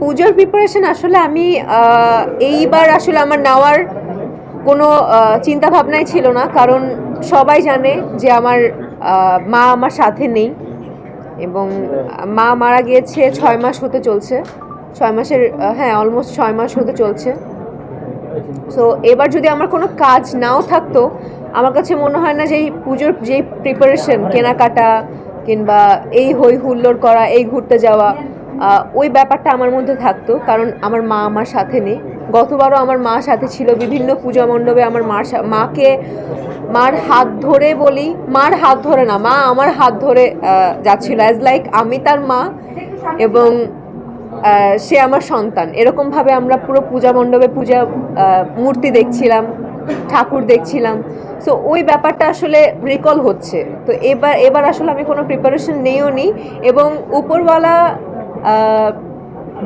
পুজোর প্রিপারেশন আসলে আমি এইবার আসলে আমার নেওয়ার কোনো চিন্তা ভাবনাই ছিল না। কারণ সবাই জানে যে আমার মা আমার সাথে নেই এবং মা মারা গিয়েছে ছয় মাস হতে চলছে। ছয় মাসের হ্যাঁ অলমোস্ট ছয় মাস হতে চলছে। সো এবার যদি আমার কোনো কাজ নাও থাকতো, আমার কাছে মনে হয় না যে এই পুজোর যে প্রিপারেশন কেনাকাটা কিংবা এই হই হুল্লোড় করা, এই ঘুরতে যাওয়া ওই ব্যাপারটা আমার মধ্যে থাকতো, কারণ আমার মা আমার সাথে নেই। গতবারও আমার মা সাথে ছিল, বিভিন্ন পূজা মণ্ডপে আমার মার মাকে মার হাত ধরে বলি, মার হাত ধরে না, মা আমার হাত ধরে যাচ্ছিল অ্যাজ লাইক আমি তার মা এবং সে আমার সন্তান। এরকমভাবে আমরা পুরো পূজা মণ্ডপে পূজা মূর্তি দেখছিলাম, ঠাকুর দেখছিলাম। সো ওই ব্যাপারটা আসলে রিকল হচ্ছে। তো এবার এবার আসলে আমি কোনো প্রিপারেশন নেইও নি এবং উপরওয়ালা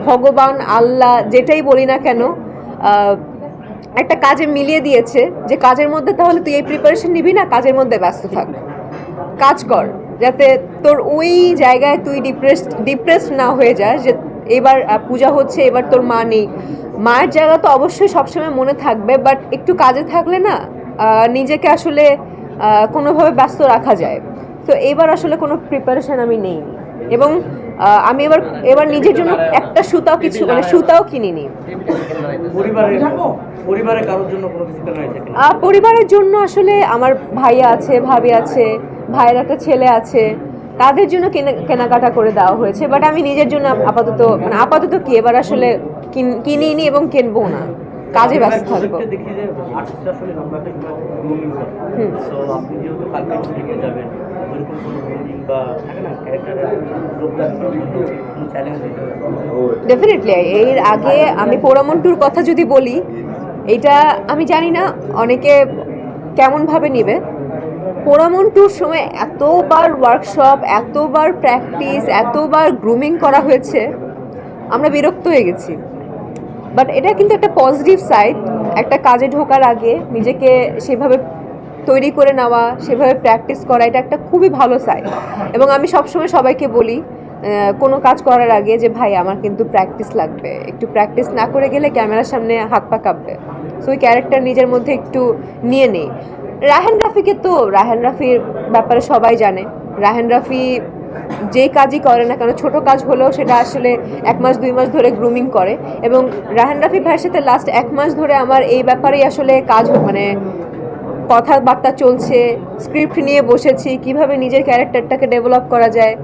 ভগবান, আল্লাহ যেটাই বলি না কেন একটা কাজে মিলিয়ে দিয়েছে যে কাজের মধ্যে তাহলে তুই এই প্রিপারেশন নিবি না, কাজের মধ্যে ব্যস্ত থাক। কাজ কর, যাতে তোর ওই জায়গায় তুই ডিপ্রেস ডিপ্রেস না হয়ে যাস যে এবার পূজা হচ্ছে, এবার তোর মা নেই। মায়ের জায়গা তো অবশ্যই সবসময় মনে থাকবে বাট একটু কাজে থাকলে না নিজেকে আসলে কোনোভাবে ব্যস্ত রাখা যায়। তো এবার আসলে কোনো প্রিপারেশন আমি নেই এবং আমি এবার এবার নিজের জন্য একটা সুতাও কিছু মানে সুতাও কিনিনি। পরিবারের জন্য আসলে আমার ভাইয়া আছে ভাবি আছে ভাইয়ের একটা ছেলে আছে তাদের জন্য কেনা- কেনাকাটা করে দেওয়া হয়েছে বাট আমি নিজের জন্য আপাতত মানে আপাতত কি এবার আসলে কিন- কিনিনি এবং কিনবো না। কাজে ব্যস্ত থাকব। ডেফিনেটলি এর আগে আমি পোড়ামন্টুর কথা যদি বলি এটা আমি জানি না অনেকে কেমনভাবে নিবে। পোড়ামন্টুর সময় এতবার ওয়ার্কশপ এতবার প্র্যাকটিস এতবার গ্রুমিং করা হয়েছে আমরা বিরক্ত হয়ে গেছি। বাট এটা কিন্তু একটা পজিটিভ সাইড একটা কাজে ঢোকার আগে নিজেকে সেভাবে তৈরি করে নেওয়া, সেভাবে প্র্যাকটিস করা, এটা একটা খুবই ভালো সাইড এবং আমি সবসময় সবাইকে বলি কোনো কাজ করার আগে যে, ভাই, আমার কিন্তু প্র্যাকটিস লাগবে। একটু প্র্যাকটিস না করে গেলে ক্যামেরার সামনে হাত পা কাঁপবে। সো ওই ক্যারেক্টার নিজের মধ্যে একটু নিয়ে নেই। রাহান রাফিকে তো, রাহান রাফির ব্যাপারে সবাই জানে। রাহান রাফি যেই কাজই করে না কেন, ছোট কাজ হলেও সেটা আসলে এক মাস, দুই মাস ধরে গ্রুমিং করে। এবং রাহান রাফি ভাইয়ের সাথে লাস্ট এক মাস ধরে আমার এই ব্যাপারেই আসলে কাজ মানে কথাবার্তা চলছে স্ক্রিপ্ট নিয়ে বসেছি, কীভাবে নিজের ক্যারেক্টারটাকে ডেভেলপ করা যায়।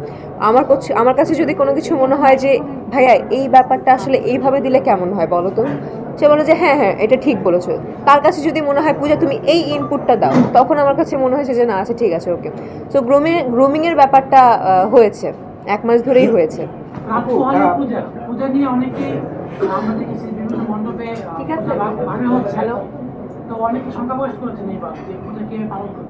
আমার কাছে আমার কাছে যদি কোনো কিছু মনে হয় যে, ভাইয়া, এই ব্যাপারটা আসলে এইভাবে দিলে কেমন হয় বলো তো? সে বলে যে হ্যাঁ হ্যাঁ এটা ঠিক বলেছ। তার কাছে যদি মনে হয় পূজা তুমি এই ইনপুটটা দাও তখন আমার কাছে মনে হয়েছে যে না আচ্ছা ঠিক আছে ওকে সো গ্রুমিং গ্রুমিংয়ের ব্যাপারটা হয়েছে। এক মাস ধরেই হয়েছে। আপু পূজা পূজা নিয়ে অনেকে আমরা দেখেছি বিভিন্ন মণ্ডপে ঠিক আছে। হচ্ছে। তো অনেকে সংখ্যা প্রকাশ করেছেন এবার যে পূজা কীভাবে পালন করবে